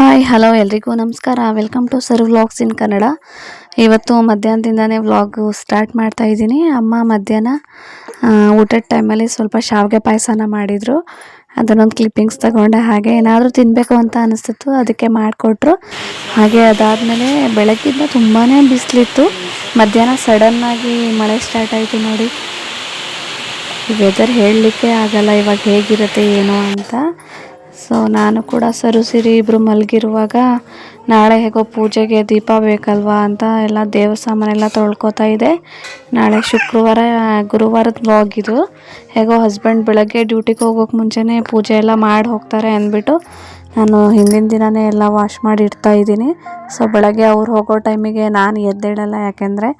Hi hello ಎಲ್ರಿಗೂ. ನಮಸ್ಕಾರ. Welcome to sir vlogs in Kannada ಇವತ್ತು ಮಧ್ಯಾಹ್ನದಿಂದನೇ ವ್ಲಾಗು ಸ್ಟಾರ್ಟ್ ಮಾಡ್ತಾ ಇದ್ದೀನಿ. ಅಮ್ಮ ಮಧ್ಯಾಹ್ನ ಊಟದ ಟೈಮಲ್ಲಿ ಸ್ವಲ್ಪ ಶಾವಿಗೆ ಪಾಯಸನ ಮಾಡಿದರು. ಅದನ್ನೊಂದು ಕ್ಲಿಪ್ಪಿಂಗ್ಸ್ ತಗೊಂಡೆ. ಹಾಗೆ ಏನಾದರೂ ತಿನ್ನಬೇಕು ಅಂತ ಅನಿಸ್ತಿತ್ತು. ಅದಕ್ಕೆ ಮಾಡಿಕೊಟ್ರು. ಹಾಗೆ ಅದಾದಮೇಲೆ ಬೆಳಗ್ಗಿಂದ ತುಂಬಾ ಬಿಸಿಲಿತ್ತು. ಮಧ್ಯಾಹ್ನ ಸಡನ್ನಾಗಿ ಮಳೆ ಸ್ಟಾರ್ಟ್ ಆಯಿತು ನೋಡಿ. ವೆದರ್ ಹೇಳಲಿಕ್ಕೆ ಆಗಲ್ಲ. ಇವಾಗ ಹೇಗಿರುತ್ತೆ, ಏನು ಅಂತ. ಸೊ ನಾನು ಕೂಡ ಸರು ಸಿರಿ ಇಬ್ಬರು ಮಲಗಿರುವಾಗ ನಾಳೆ ಹೇಗೋ ಪೂಜೆಗೆ ದೀಪ ಬೇಕಲ್ವಾ ಅಂತ ಎಲ್ಲ ದೇವ್ರ ಸಾಮಾನೆಲ್ಲ ತೊಳ್ಕೊತಾ ಇದೆ. ನಾಳೆ ಶುಕ್ರವಾರ, ಗುರುವಾರದ ವ್ಲಾಗ್ ಹೇಗೋ ಹಸ್ಬೆಂಡ್ ಬೆಳಗ್ಗೆ ಡ್ಯೂಟಿಗೆ ಹೋಗೋಕೆ ಮುಂಚೆನೇ ಪೂಜೆ ಎಲ್ಲ ಮಾಡಿ ಹೋಗ್ತಾರೆ ಅಂದ್ಬಿಟ್ಟು ನಾನು ಹಿಂದಿನ ದಿನವೇ ಎಲ್ಲ ವಾಶ್ ಮಾಡಿ ಇಡ್ತಾ ಇದ್ದೀನಿ. ಸೊ ಬೆಳಗ್ಗೆ ಅವ್ರು ಹೋಗೋ ಟೈಮಿಗೆ ನಾನು ಎದ್ದೇಳಲ್ಲ ಯಾಕೆಂದರೆ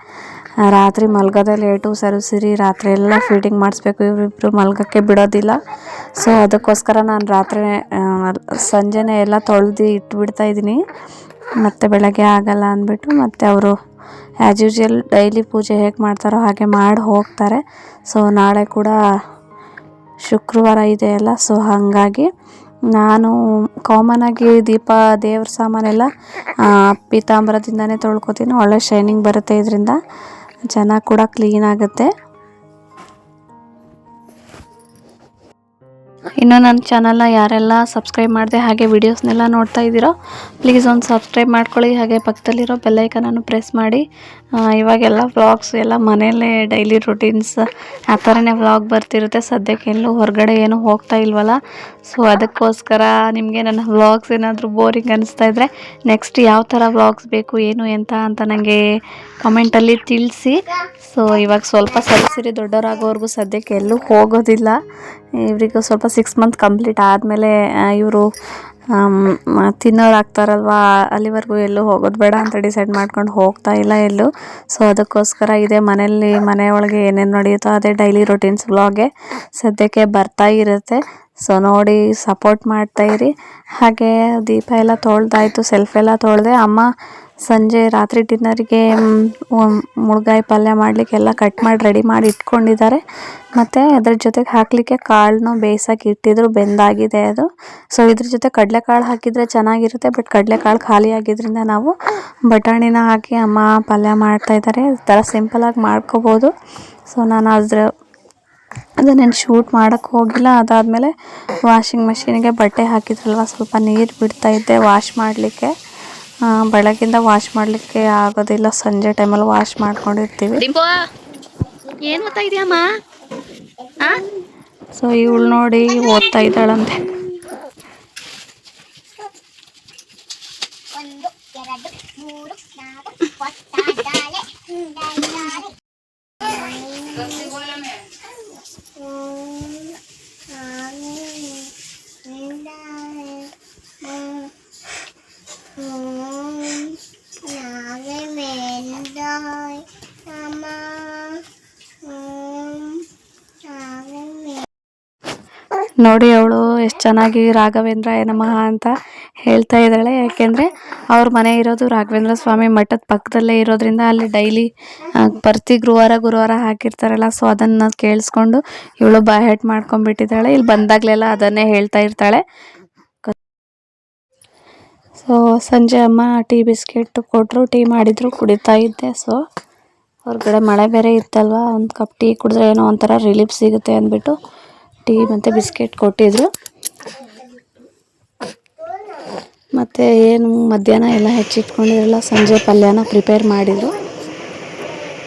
ರಾತ್ರಿ ಮಲ್ಗೋದೇ ಲೇಟು ಸರಿ, ಸಿರಿ, ರಾತ್ರಿ ಎಲ್ಲ ಫೀಡಿಂಗ್ ಮಾಡಿಸ್ಬೇಕು. ಇವರಿಬ್ಬರು ಮಲ್ಗೋಕ್ಕೆ ಬಿಡೋದಿಲ್ಲ. ಸೊ ಅದಕ್ಕೋಸ್ಕರ ನಾನು ರಾತ್ರಿ ಸಂಜೆನೇ ಎಲ್ಲ ತೊಳೆದು ಇಟ್ಬಿಡ್ತಾ ಇದ್ದೀನಿ. ಮತ್ತು ಬೆಳಗ್ಗೆ ಆಗಲ್ಲ ಅಂದ್ಬಿಟ್ಟು ಮತ್ತು ಅವರು ಆ್ಯಸ್ ಯೂಶ್ವಲ್ ಡೈಲಿ ಪೂಜೆ ಹೇಗೆ ಮಾಡ್ತಾರೋ ಹಾಗೆ ಮಾಡಿ ಹೋಗ್ತಾರೆ. ಸೊ ನಾಳೆ ಕೂಡ ಶುಕ್ರವಾರ ಇದೆ ಅಲ್ಲ. ಸೊ ಹಾಗಾಗಿ ನಾನು ಕಾಮನ್ ಆಗಿ ದೀಪ, ದೇವ್ರ ಸಾಮಾನೆಲ್ಲ ಪೀತಾಂಬರದಿಂದನೇ ತೊಳ್ಕೊತೀನಿ. ಒಳ್ಳೆ ಶೈನಿಂಗ್ ಬರುತ್ತೆ ಇದರಿಂದ. ಚೆನ್ನಾಗಿ ಕೂಡ ಕ್ಲೀನ್ ಆಗುತ್ತೆ. ಇನ್ನು ನನ್ನ ಚಾನಲ್ನ ಯಾರೆಲ್ಲ ಸಬ್ಸ್ಕ್ರೈಬ್ ಮಾಡಿದೆ ಹಾಗೆ ವೀಡಿಯೋಸ್ನೆಲ್ಲ ನೋಡ್ತಾ ಇದ್ದೀರೋ ಪ್ಲೀಸ್ ಒಂದು ಸಬ್ಸ್ಕ್ರೈಬ್ ಮಾಡ್ಕೊಳ್ಳಿ. ಹಾಗೆ ಪಕ್ಕದಲ್ಲಿರೋ ಬೆಲ್ಲೈಕನನ್ನು ಪ್ರೆಸ್ ಮಾಡಿ. ಇವಾಗೆಲ್ಲ ವ್ಲಾಗ್ಸ್ ಎಲ್ಲ ಮನೆಯಲ್ಲೇ ಡೈಲಿ ರುಟೀನ್ಸ್ ಆ ಥರನೇ ವ್ಲಾಗ್ ಬರ್ತಿರುತ್ತೆ. ಸದ್ಯಕ್ಕೆ ಎಲ್ಲೂ ಹೊರಗಡೆ ಏನೂ ಹೋಗ್ತಾ ಇಲ್ವಲ್ಲ? ಸೊ ಅದಕ್ಕೋಸ್ಕರ ನಿಮಗೆ ನನ್ನ ವ್ಲಾಗ್ಸ್ ಏನಾದರೂ ಬೋರಿಂಗ್ ಅನಿಸ್ತಾ ಇದ್ದರೆ ನೆಕ್ಸ್ಟ್ ಯಾವ ಥರ ವ್ಲಾಗ್ಸ್ ಬೇಕು, ಏನು ಎಂತ ಅಂತ ನನಗೆ ಕಮೆಂಟಲ್ಲಿ ತಿಳಿಸಿ. ಸೊ ಇವಾಗ ಸ್ವಲ್ಪ ಸರಿಸಿರಿ ದೊಡ್ಡವರಾಗೋವರೆಗೂ ಸದ್ಯಕ್ಕೆ ಎಲ್ಲೂ ಹೋಗೋದಿಲ್ಲ. ಇವರಿಗೂ ಸ್ವಲ್ಪ ಸಿಕ್ಸ್ ಮಂತ್ ಕಂಪ್ಲೀಟ್ ಆದಮೇಲೆ ಇವರು ತಿನ್ನೋರು ಆಗ್ತಾರಲ್ವ, ಅಲ್ಲಿವರೆಗೂ ಎಲ್ಲೂ ಹೋಗೋದು ಬೇಡ ಅಂತ ಡಿಸೈಡ್ ಮಾಡ್ಕೊಂಡು ಹೋಗ್ತಾ ಇಲ್ಲ ಎಲ್ಲೂ. ಸೊ ಅದಕ್ಕೋಸ್ಕರ ಇದೆ ಮನೆಯಲ್ಲಿ, ಮನೆಯೊಳಗೆ ಏನೇನು ನಡೆಯುತ್ತೋ ಅದೇ ಡೈಲಿ ರೊಟೀನ್ಸ್ ವ್ಲಾಗೆ ಸದ್ಯಕ್ಕೆ ಬರ್ತಾ ಇರುತ್ತೆ. ಸೊ ನೋಡಿ ಸಪೋರ್ಟ್ ಮಾಡ್ತಾಯಿರಿ ಹಾಗೆ ದೀಪ ಎಲ್ಲ ತೊಳ್ದಾಯಿತು ಸೆಲ್ಫ್ ಎಲ್ಲ ತೊಳೆದೆ. ಅಮ್ಮ ಸಂಜೆ ರಾತ್ರಿ ಡಿನ್ನರಿಗೆ ಮುಳ್ಗಾಯಿ ಪಲ್ಯ ಮಾಡಲಿಕ್ಕೆ ಎಲ್ಲ ಕಟ್ ಮಾಡಿ ರೆಡಿ ಮಾಡಿ ಇಟ್ಕೊಂಡಿದ್ದಾರೆ. ಮತ್ತು ಅದ್ರ ಜೊತೆಗೆ ಹಾಕಲಿಕ್ಕೆ ಕಾಳನ್ನು ಬೇಯಿಸೋಕೆ ಇಟ್ಟಿದ್ರು, ಬೆಂದಾಗಿದೆ ಅದು. ಸೊ ಇದ್ರ ಜೊತೆ ಕಡಲೆಕಾಳು ಹಾಕಿದರೆ ಚೆನ್ನಾಗಿರುತ್ತೆ ಬಟ್ ಕಡಲೆಕಾಳು ಖಾಲಿ ಆಗಿದ್ದರಿಂದ ನಾವು ಬಟಾಣಿನ ಹಾಕಿ ಅಮ್ಮ ಪಲ್ಯ ಮಾಡ್ತಾ ಇದ್ದಾರೆ. ಥರ ಸಿಂಪಲಾಗಿ ಮಾಡ್ಕೋಬೋದು. ಸೊ ನಾನು ಅದ್ರ ಅದನ್ನೇನು ಶೂಟ್ ಮಾಡೋಕ್ಕೆ ಹೋಗಿಲ್ಲ. ಅದಾದಮೇಲೆ ವಾಷಿಂಗ್ ಮೆಷಿನಿಗೆ ಬಟ್ಟೆ ಹಾಕಿದ್ರಲ್ವ, ಸ್ವಲ್ಪ ನೀರು ಬಿಡ್ತಾಯಿದ್ದೆ ವಾಶ್ ಮಾಡಲಿಕ್ಕೆ. ಬೆಳಗಿಂದ ವಾಶ್ ಮಾಡಲಿಕ್ಕೆ ಆಗೋದಿಲ್ಲ. ಸಂಜೆ ಟೈಮಲ್ಲಿ ವಾಶ್ ಮಾಡ್ಕೊಂಡಿರ್ತೀವಿ. ಏನು ಓದ್ತಾ ಇದೆಯಮ್ಮ ಸೊ ಇವಳು ನೋಡಿ ಓದ್ತಾ ಇದ್ದಾಳಂತೆ. ಒಂದು ನೋಡಿ ಅವಳು ಎಷ್ಟು ಚೆನ್ನಾಗಿ ರಾಘವೇಂದ್ರ ನಮಃ ಅಂತ ಹೇಳ್ತಾ ಇದ್ದಾಳೆ. ಯಾಕೆಂದರೆ ಅವ್ರ ಮನೆ ಇರೋದು ರಾಘವೇಂದ್ರ ಸ್ವಾಮಿ ಮಠದ ಪಕ್ಕದಲ್ಲೇ ಇರೋದ್ರಿಂದ ಅಲ್ಲಿ ಡೈಲಿ ಪ್ರತಿ ಗುರುವಾರ ಗುರುವಾರ ಹಾಕಿರ್ತಾರಲ್ಲ ಸೊ ಅದನ್ನು ಕೇಳಿಸ್ಕೊಂಡು ಇವಳು ಬಾಯ್ ಮಾಡ್ಕೊಂಡ್ಬಿಟ್ಟಿದ್ದಾಳೆ. ಇಲ್ಲಿ ಬಂದಾಗಲೆಲ್ಲ ಅದನ್ನೇ ಹೇಳ್ತಾ ಇರ್ತಾಳೆ. ಸೊ ಸಂಜೆ ಅಮ್ಮ ಟೀ ಬಿಸ್ಕೆಟ್ ಕೊಟ್ಟರು ಟೀ ಮಾಡಿದ್ರು, ಕುಡಿತಾ ಇದ್ದೆ. ಸೊ ಹೊರಗಡೆ ಮಳೆ ಬೇರೆ ಇತ್ತಲ್ವ? ಒಂದು ಕಪ್ ಟೀ ಕುಡಿದ್ರೆ ಏನೋ ಒಂಥರ ರಿಲೀಫ್ ಸಿಗುತ್ತೆ ಅಂದ್ಬಿಟ್ಟು ಟೀ ಮತ್ತು ಬಿಸ್ಕೆಟ್ ಕೊಟ್ಟಿದ್ರು. ಮತ್ತು ಏನು ಮಧ್ಯಾಹ್ನ ಎಲ್ಲ ಹೆಚ್ಚಿಟ್ಕೊಂಡಿರಲ್ಲ, ಸಂಜೆ ಪಲ್ಯನ ಪ್ರಿಪೇರ್ ಮಾಡಿದರು.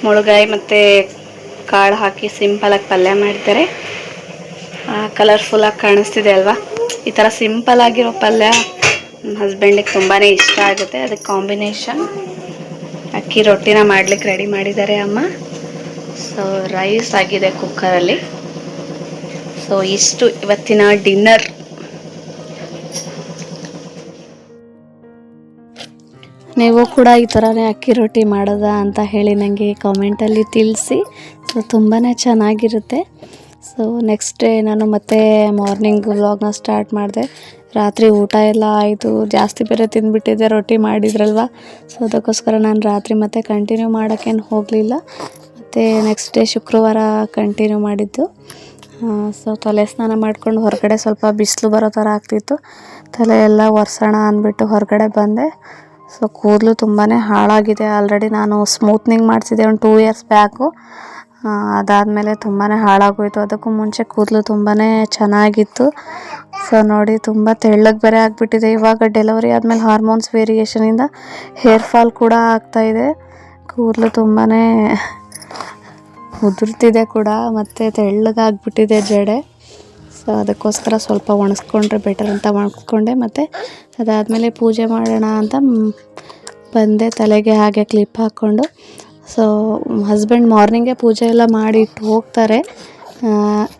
ಮುಳುಗಾಯಿ ಮತ್ತು ಕಾಳು ಹಾಕಿ ಸಿಂಪಲಾಗಿ ಪಲ್ಯ ಮಾಡ್ತಾರೆ ಕಲರ್ಫುಲ್ಲಾಗಿ ಕಾಣಿಸ್ತಿದೆ ಅಲ್ವಾ? ಈ ಥರ ಸಿಂಪಲ್ ಆಗಿರೋ ಪಲ್ಯ ನಮ್ಮ ಹಸ್ಬೆಂಡಿಗೆ ತುಂಬಾ ಇಷ್ಟ ಆಗುತ್ತೆ. ಅದಕ್ಕೆ ಕಾಂಬಿನೇಷನ್ ಅಕ್ಕಿ ರೊಟ್ಟಿನ ಮಾಡ್ಲಿಕ್ಕೆ ರೆಡಿ ಮಾಡಿದ್ದಾರೆ ಅಮ್ಮ. ಸೊ ರೈಸ್ ಆಗಿದೆ ಕುಕ್ಕರಲ್ಲಿ ಸೊ ಇಷ್ಟು ಇವತ್ತಿನ ಡಿನ್ನರ್. ನೀವು ಕೂಡ ಈ ಥರನೇ ಅಕ್ಕಿ ರೊಟ್ಟಿ ಮಾಡೋದ ಅಂತ ಹೇಳಿ ನನಗೆ ಕಾಮೆಂಟಲ್ಲಿ ತಿಳಿಸಿ. ಸೊ ತುಂಬಾ ಚೆನ್ನಾಗಿರುತ್ತೆ. ಸೊ ನೆಕ್ಸ್ಟ್ ಡೇ ನಾನು ಮತ್ತೆ ಮಾರ್ನಿಂಗ್ ವ್ಲಾಗ್ನ ಸ್ಟಾರ್ಟ್ ಮಾಡಿದೆ. ರಾತ್ರಿ ಊಟ ಎಲ್ಲ ಆಯಿತು. ಜಾಸ್ತಿ ಬೇರೆ ತಿಂದುಬಿಟ್ಟಿದ್ದೆ ರೊಟ್ಟಿ ಮಾಡಿದ್ರಲ್ವ? ಸೊ ಅದಕ್ಕೋಸ್ಕರ ನಾನು ರಾತ್ರಿ ಮತ್ತೆ ಕಂಟಿನ್ಯೂ ಮಾಡೋಕ್ಕೇನು ಹೋಗಲಿಲ್ಲ. ಮತ್ತು ನೆಕ್ಸ್ಟ್ ಡೇ ಶುಕ್ರವಾರ ಕಂಟಿನ್ಯೂ ಮಾಡಿದ್ದು. ಸೊ ತಲೆ ಸ್ನಾನ ಮಾಡ್ಕೊಂಡು ಹೊರಗಡೆ ಸ್ವಲ್ಪ ಬಿಸಿಲು ಬರೋ ಥರ ಆಗ್ತಿತ್ತು. ತಲೆ ಎಲ್ಲ ಒರೆಸೋಣ ಅಂದ್ಬಿಟ್ಟು ಹೊರಗಡೆ ಬಂದೆ. ಸೊ ಕೂದಲು ತುಂಬಾ ಹಾಳಾಗಿದೆ. ಆಲ್ರೆಡಿ ನಾನು ಸ್ಮೂತ್ನಿಂಗ್ ಮಾಡಿಸಿದ್ದೆ ಒಂದು ಟೂ ಇಯರ್ಸ್ ಬ್ಯಾಕು ಅದಾದಮೇಲೆ ತುಂಬಾ ಹಾಳಾಗೋಯಿತು. ಅದಕ್ಕೂ ಮುಂಚೆ ಕೂದಲು ತುಂಬಾ ಚೆನ್ನಾಗಿತ್ತು. ಸೊ ನೋಡಿ ತುಂಬ ತೆಳ್ಳಗೆ ಬೇರೆ ಆಗಿಬಿಟ್ಟಿದೆ. ಇವಾಗ ಡೆಲಿವರಿ ಆದಮೇಲೆ ಹಾರ್ಮೋನ್ಸ್ ವೇರಿಯೇಷನಿಂದ ಹೇರ್ ಫಾಲ್ ಕೂಡ ಆಗ್ತಾಯಿದೆ ಕೂದಲು ತುಂಬಾ ಉದುರ್ತಿದೆ ಕೂಡ, ಮತ್ತು ತೆಳ್ಳಗಾಗ್ಬಿಟ್ಟಿದೆ ಜಡೆ. ಸೊ ಅದಕ್ಕೋಸ್ಕರ ಸ್ವಲ್ಪ ಒಣಸ್ಕೊಂಡ್ರೆ ಬೆಟರ್ ಅಂತ ಒಣಗಿಸ್ಕೊಂಡೆ ಮತ್ತು ಅದಾದಮೇಲೆ ಪೂಜೆ ಮಾಡೋಣ ಅಂತ ಬಂದೆ, ತಲೆಗೆ ಹಾಗೆ ಕ್ಲಿಪ್ ಹಾಕ್ಕೊಂಡು. ಸೊ ಹಸ್ಬೆಂಡ್ ಮಾರ್ನಿಂಗೇ ಪೂಜೆ ಎಲ್ಲ ಮಾಡಿ ಇಟ್ಟು ಹೋಗ್ತಾರೆ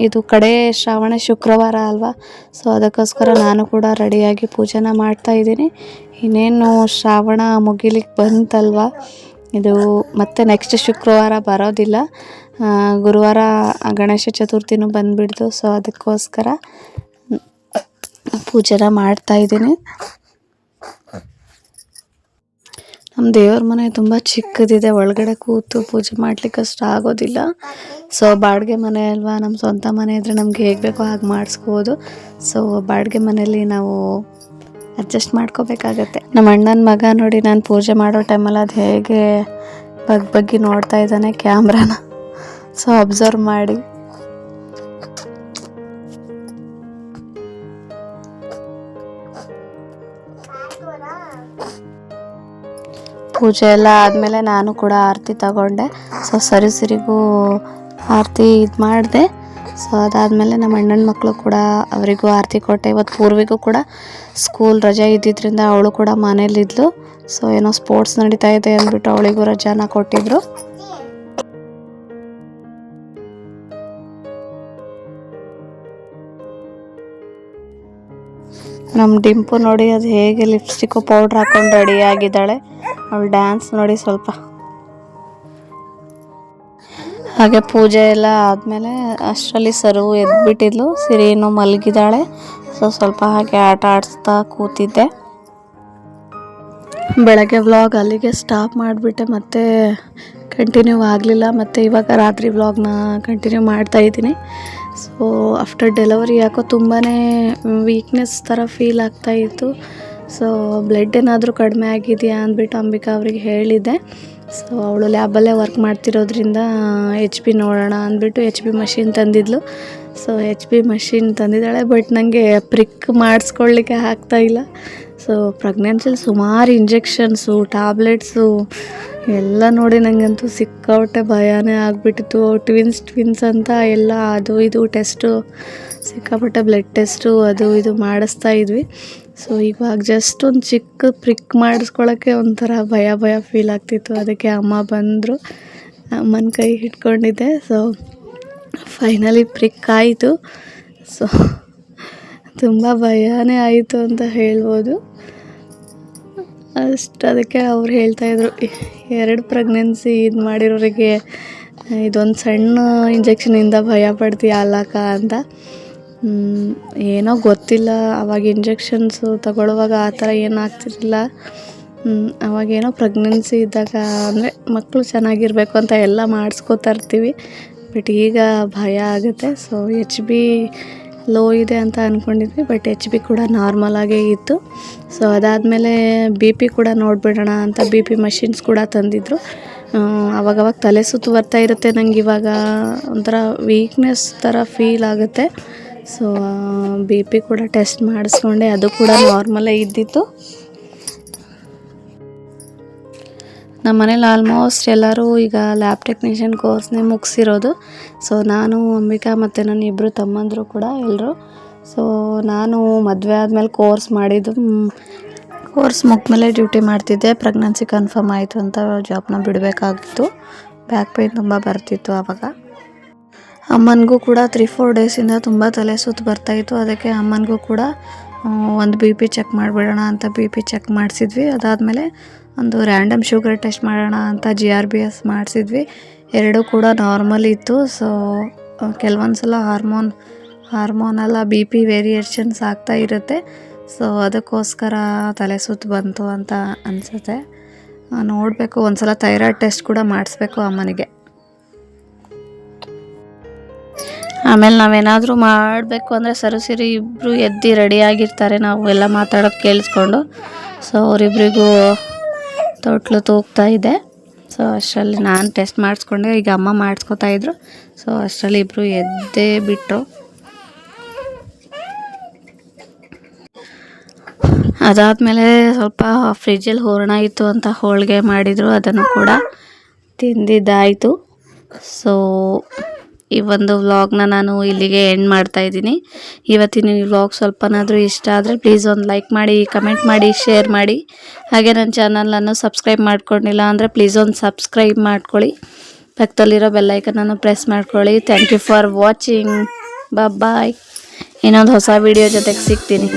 ಇದು ಕಡೆ ಶ್ರಾವಣ ಶುಕ್ರವಾರ ಅಲ್ವಾ? ಸೊ ಅದಕ್ಕೋಸ್ಕರ ನಾನು ಕೂಡ ರೆಡಿಯಾಗಿ ಪೂಜೆನ ಮಾಡ್ತಾ ಇದ್ದೀನಿ. ಇನ್ನೇನು ಶ್ರಾವಣ ಮುಗಿಲಿಕ್ಕೆ ಬಂತಲ್ವಾ? ಇದು ಮತ್ತೆ ನೆಕ್ಸ್ಟ್ ಶುಕ್ರವಾರ ಬರೋದಿಲ್ಲ. ಗುರುವಾರ ಗಣೇಶ ಚತುರ್ಥಿನೂ ಬಂದುಬಿಡ್ತು ಸೊ ಅದಕ್ಕೋಸ್ಕರ ಪೂಜೆನ ಮಾಡ್ತಾ ಇದ್ದೀನಿ. ನಮ್ಮ ದೇವ್ರ ಮನೆ ತುಂಬ ಚಿಕ್ಕದಿದೆ, ಒಳಗಡೆ ಕೂತು ಪೂಜೆ ಮಾಡ್ಲಿಕ್ಕೆ ಅಷ್ಟು ಆಗೋದಿಲ್ಲ. ಸೊ ಬಾಡಿಗೆ ಮನೆ ಅಲ್ವಾ ನಮ್ಮ ಸ್ವಂತ ಮನೆ ಇದ್ದರೆ ನಮ್ಗೆ ಹೇಗೆ ಬೇಕೋ ಹಾಗೆ ಮಾಡಿಸ್ಬೋದು. ಸೊ ಬಾಡಿಗೆ ಮನೆಯಲ್ಲಿ ನಾವು ಅಡ್ಜಸ್ಟ್ ಮಾಡ್ಕೋಬೇಕಾಗತ್ತೆ. ನಮ್ಮ ಅಣ್ಣನ ಮಗ ನೋಡಿ ನಾನು ಪೂಜೆ ಮಾಡೋ ಟೈಮಲ್ಲಿ ಅದು ಹೇಗೆ ಬಗ್ ಬಗ್ಗಿ ನೋಡ್ತಾ ಇದ್ದಾನೆ ಕ್ಯಾಮ್ರಾನ. ಸೊ ಅಬ್ಸರ್ವ್ ಮಾಡಿ. ಪೂಜೆ ಎಲ್ಲ ಆದಮೇಲೆ ನಾನು ಕೂಡ ಆರತಿ ತಗೊಂಡೆ. ಸೊ ಸರಿ ಸರಿಗೂ ಆರತಿ ಇದು ಮಾಡಿದೆ. ಸೊ ಅದಾದಮೇಲೆ ನಮ್ಮ ಅಣ್ಣನ ಮಕ್ಕಳು ಕೂಡ ಅವರಿಗೂ ಆರತಿ ಕೊಟ್ಟೆ. ಇವತ್ತು ಪೂರ್ವಿಗೂ ಕೂಡ ಸ್ಕೂಲ್ ರಜೆ ಇದ್ದಿದ್ದರಿಂದ ಅವಳು ಕೂಡ ಮನೇಲಿದ್ಲು. ಸೊ ಏನೋ ಸ್ಪೋರ್ಟ್ಸ್ ನಡೀತಾ ಇದೆ ಅಂದ್ಬಿಟ್ಟು ಅವಳಿಗೂ ರಜಾನ ಕೊಟ್ಟಿದ್ರು. ನಮ್ಮ ಡಿಂಪು ನೋಡಿ ಅದು ಹೇಗೆ ಲಿಪ್ಸ್ಟಿಕ್ಕು ಪೌಡ್ರ್ ಹಾಕೊಂಡು ರೆಡಿ ಆಗಿದ್ದಾಳೆ. ಅವಳು ಡ್ಯಾನ್ಸ್ ನೋಡಿ ಸ್ವಲ್ಪ. ಹಾಗೆ ಪೂಜೆ ಎಲ್ಲ ಆದಮೇಲೆ ಅಷ್ಟರಲ್ಲಿ ಸರು ಎದ್ಬಿಟ್ಟಿದ್ಲು. ಸಿರಿನು ಮಲಗಿದ್ದಾಳೆ. ಸೊ ಸ್ವಲ್ಪ ಹಾಗೆ ಆಟ ಆಡಿಸ್ತಾ ಕೂತಿದ್ದೆ. ಬೆಳಗ್ಗೆ ವ್ಲಾಗ್ ಅಲ್ಲಿಗೆ ಸ್ಟಾಪ್ ಮಾಡಿಬಿಟ್ಟೆ ಮತ್ತೆ ಕಂಟಿನ್ಯೂ ಆಗಲಿಲ್ಲ, ಮತ್ತು ಇವಾಗ ರಾತ್ರಿ ವ್ಲಾಗ್ನ ಕಂಟಿನ್ಯೂ ಮಾಡ್ತಾ ಇದ್ದೀನಿ. ಸೊ ಆಫ್ಟರ್ ಡೆಲಿವರಿ ಯಾಕೋ ತುಂಬಾ ವೀಕ್ನೆಸ್ ಥರ ಫೀಲ್ ಆಗ್ತಾ ಇತ್ತು. ಸೊ ಬ್ಲಡ್ ಏನಾದರೂ ಕಡಿಮೆ ಆಗಿದೆಯಾ ಅಂದ್ಬಿಟ್ಟು ಅಂಬಿಕಾ ಅವರಿಗೆ ಹೇಳಿದ್ದೆ. ಸೊ ಅವಳು ಲ್ಯಾಬಲ್ಲೇ ವರ್ಕ್ ಮಾಡ್ತಿರೋದ್ರಿಂದ ಎಚ್ ಬಿ ನೋಡೋಣ ಅಂದ್ಬಿಟ್ಟು ಎಚ್ ಬಿ ಮಷಿನ್ ತಂದಿದ್ಲು. ಸೊ ಎಚ್ ಬಿ ಮಷಿನ್ ತಂದಿದ್ದಾಳೆ ಬಟ್ ನನಗೆ ಪ್ರಿಕ್ ಮಾಡಿಸ್ಕೊಳ್ಳಿಕ್ಕೆ ಇಲ್ಲ. ಸೊ ಪ್ರೆಗ್ನೆನ್ಸಿಲಿ ಸುಮಾರು ಇಂಜೆಕ್ಷನ್ಸು ಟ್ಯಾಬ್ಲೆಟ್ಸು ಎಲ್ಲ ನೋಡಿ ನನಗಂತೂ ಸಿಕ್ಕಾಪಟ್ಟೆ ಭಯನೇ ಆಗಿಬಿಟ್ಟಿತ್ತು. ಟ್ವಿನ್ಸ್ ಟ್ವಿನ್ಸ್ ಅಂತ ಎಲ್ಲ ಅದು ಇದು ಟೆಸ್ಟು ಸಿಕ್ಕಾಪಟ್ಟೆ ಬ್ಲಡ್ ಟೆಸ್ಟು ಅದು ಇದು ಮಾಡಿಸ್ತಾ ಇದ್ವಿ. ಸೊ ಇವಾಗ ಜಸ್ಟ್ ಒಂದು ಚಿಕ್ಕ ಪ್ರಿಕ್ ಮಾಡಿಸ್ಕೊಳ್ಳೋಕ್ಕೆ ಒಂಥರ ಭಯ ಭಯ ಫೀಲ್ ಆಗ್ತಿತ್ತು. ಅದಕ್ಕೆ ಅಮ್ಮ ಬಂದರು, ಅಮ್ಮನ ಕೈ ಹಿಡ್ಕೊಂಡಿದ್ದೆ. ಸೊ ಫೈನಲಿ ಪ್ರಿಕ್ ಆಯಿತು. ಸೊ ತುಂಬ ಭಯನೇ ಆಯಿತು ಅಂತ ಹೇಳ್ಬೋದು. ಅಷ್ಟು ಅದಕ್ಕೆ ಅವ್ರು ಹೇಳ್ತಾಯಿದ್ರು ಎರಡು ಪ್ರೆಗ್ನೆನ್ಸಿ ಇದು ಮಾಡಿರೋರಿಗೆ ಇದೊಂದು ಸಣ್ಣ ಇಂಜೆಕ್ಷನಿಂದ ಭಯ ಪಡ್ತೀಯ ಅಲ್ಲಕ್ಕ ಅಂತ. ಏನೋ ಗೊತ್ತಿಲ್ಲ, ಅವಾಗ ಇಂಜೆಕ್ಷನ್ಸು ತಗೊಳ್ಳುವಾಗ ಆ ಥರ ಏನು ಆಗ್ತಿರಲಿಲ್ಲ. ಅವಾಗೇನೋ ಪ್ರೆಗ್ನೆನ್ಸಿ ಇದ್ದಾಗ ಅಂದರೆ ಮಕ್ಕಳು ಚೆನ್ನಾಗಿರ್ಬೇಕು ಅಂತ ಎಲ್ಲ ಮಾಡಿಸ್ಕೋತಾ ಇರ್ತೀವಿ, ಬಟ್ ಈಗ ಭಯ ಆಗುತ್ತೆ. ಸೊ ಎಚ್ ಬಿ ಲೋ ಇದೆ ಅಂತ ಅಂದ್ಕೊಂಡಿದ್ವಿ ಬಟ್ ಎಚ್ ಬಿ ಕೂಡ ನಾರ್ಮಲ್ ಆಗೇ ಇತ್ತು. ಸೊ ಅದಾದಮೇಲೆ ಬಿ ಪಿ ಕೂಡ ನೋಡಿಬಿಡೋಣ ಅಂತ ಬಿ ಪಿ ಮಷಿನ್ಸ್ ಕೂಡ ತಂದಿದ್ರು. ಆ, ಅವಾಗವಾಗ ತಲೆ ಸುತ್ತು ಬರ್ತಾ ಇರುತ್ತೆ ನಂಗೆ ಇವಾಗ. ಒಂಥರ ವೀಕ್ನೆಸ್ ಥರ ಫೀಲ್ ಆಗುತ್ತೆ. ಸೊ ಬಿ ಪಿ ಕೂಡ ಟೆಸ್ಟ್ ಮಾಡಿಸ್ಕೊಂಡೆ ಅದು ಕೂಡ ನಾರ್ಮಲೇ ಇದ್ದಿತ್ತು. ನಮ್ಮ ಮನೇಲಿ ಆಲ್ಮೋಸ್ಟ್ ಎಲ್ಲರೂ ಈಗ ಲ್ಯಾಬ್ ಟೆಕ್ನಿಷಿಯನ್ ಕೋರ್ಸ್ನೇ ಮುಗಿಸಿರೋದು. ಸೊ ನಾನು, ಅಂಬಿಕಾ ಮತ್ತು ನನ್ನ ಇಬ್ಬರು ತಮ್ಮಂದರು ಕೂಡ ಎಲ್ಲರೂ ಸೊ ನಾನು ಮದುವೆ ಆದಮೇಲೆ ಕೋರ್ಸ್ ಮಾಡಿದ್ದು ಕೋರ್ಸ್ ಮುಗ್ಮೇಲೆ ಡ್ಯೂಟಿ ಮಾಡ್ತಿದ್ದೆ. ಪ್ರೆಗ್ನೆನ್ಸಿ ಕನ್ಫರ್ಮ್ ಆಯಿತು ಅಂತ ಜಾಬ್ನ ಬಿಡಬೇಕಾಗಿತ್ತು. ಬ್ಯಾಕ್ ಪೇಯ್ನ್ ತುಂಬ ಬರ್ತಿತ್ತು ಆವಾಗ. ಅಮ್ಮನಿಗೂ ಕೂಡ ತ್ರೀ ಫೋರ್ ಡೇಸಿಂದ ತುಂಬ ತಲೆ ಸುತ್ತು ಬರ್ತಾಯಿತ್ತು ಅದಕ್ಕೆ ಅಮ್ಮನಿಗೂ ಕೂಡ ಒಂದು ಬಿ ಪಿ ಚೆಕ್ ಮಾಡಿಬಿಡೋಣ ಅಂತ ಬಿ ಪಿ ಚೆಕ್ ಮಾಡಿಸಿದ್ವಿ. ಅದಾದಮೇಲೆ ಒಂದು ರ್ಯಾಂಡಮ್ ಶುಗರ್ ಟೆಸ್ಟ್ ಮಾಡೋಣ ಅಂತ ಜಿ ಆರ್ ಬಿ ಎಸ್ ಮಾಡಿಸಿದ್ವಿ. ಎರಡೂ ಕೂಡ ನಾರ್ಮಲ್ ಇತ್ತು. ಸೊ ಕೆಲವೊಂದು ಸಲ ಹಾರ್ಮೋನ್ ಹಾರ್ಮೋನೆಲ್ಲ ಬಿ ಪಿ ವೇರಿಯೇಷನ್ಸ್ ಆಗ್ತಾ ಇರುತ್ತೆ. ಸೊ ಅದಕ್ಕೋಸ್ಕರ ತಲೆ ಸುತ್ತು ಬಂತು ಅಂತ ಅನಿಸುತ್ತೆ. ನೋಡಬೇಕು. ಒಂದ್ಸಲ ಥೈರಾಯ್ಡ್ ಟೆಸ್ಟ್ ಕೂಡ ಮಾಡಿಸ್ಬೇಕು ಅಮ್ಮನಿಗೆ. ಆಮೇಲೆ ನಾವೇನಾದರೂ ಮಾಡಬೇಕು ಅಂದರೆ ಸರಸಿರಿ ಇಬ್ಬರು ಎದ್ದು ರೆಡಿಯಾಗಿರ್ತಾರೆ ನಾವು ಎಲ್ಲ ಮಾತಾಡೋದು ಕೇಳಿಸ್ಕೊಂಡು. ಸೊ ಅವರಿಬ್ರಿಗೂ ತೊಟ್ಲು ತೂಗ್ತಾ ಇದೆ. ಸೊ ಅಷ್ಟರಲ್ಲಿ ನಾನು ಟೆಸ್ಟ್ ಮಾಡಿಸ್ಕೊಂಡೆ. ಈಗ ಅಮ್ಮ ಮಾಡಿಸ್ಕೊತಾ ಇದ್ರು. ಸೊ ಅಷ್ಟರಲ್ಲಿ ಇಬ್ಬರು ಎದ್ದೇ ಬಿಟ್ಟರು ಅದಾದಮೇಲೆ ಸ್ವಲ್ಪ ಫ್ರಿಜ್ಜಲ್ಲಿ ಹೂರಣ ಇತ್ತು ಅಂತ ಹೋಳಿಗೆ ಮಾಡಿದರು. ಅದನ್ನು ಕೂಡ ತಿಂದಿದ್ದಾಯಿತು. ಸೊ ಈ ಒಂದು ವ್ಲಾಗ್ನ ನಾನು ಇಲ್ಲಿಗೆ ಎಂಡ್ ಮಾಡ್ತಾ ಇದ್ದೀನಿ. ಇವತ್ತಿನ ಈ ವ್ಲಾಗ್ ಸ್ವಲ್ಪನಾದರೂ ಇಷ್ಟ ಆದರೆ ಪ್ಲೀಸ್ ಒಂದು ಲೈಕ್ ಮಾಡಿ ಕಮೆಂಟ್ ಮಾಡಿ ಶೇರ್ ಮಾಡಿ. ಹಾಗೆ ನನ್ನ ಚಾನಲನ್ನು ಸಬ್ಸ್ಕ್ರೈಬ್ ಮಾಡ್ಕೊಂಡಿಲ್ಲ ಅಂದರೆ ಪ್ಲೀಸ್ ಒಂದು ಸಬ್ಸ್ಕ್ರೈಬ್ ಮಾಡ್ಕೊಳ್ಳಿ. ಪಕ್ಕದಲ್ಲಿರೋ ಬೆಲ್ಲೈಕನನ್ನು ಪ್ರೆಸ್ ಮಾಡ್ಕೊಳ್ಳಿ. Thank you for watching bye ಇನ್ನೊಂದು ಹೊಸ ವಿಡಿಯೋ ಜೊತೆಗೆ ಸಿಗ್ತೀನಿ.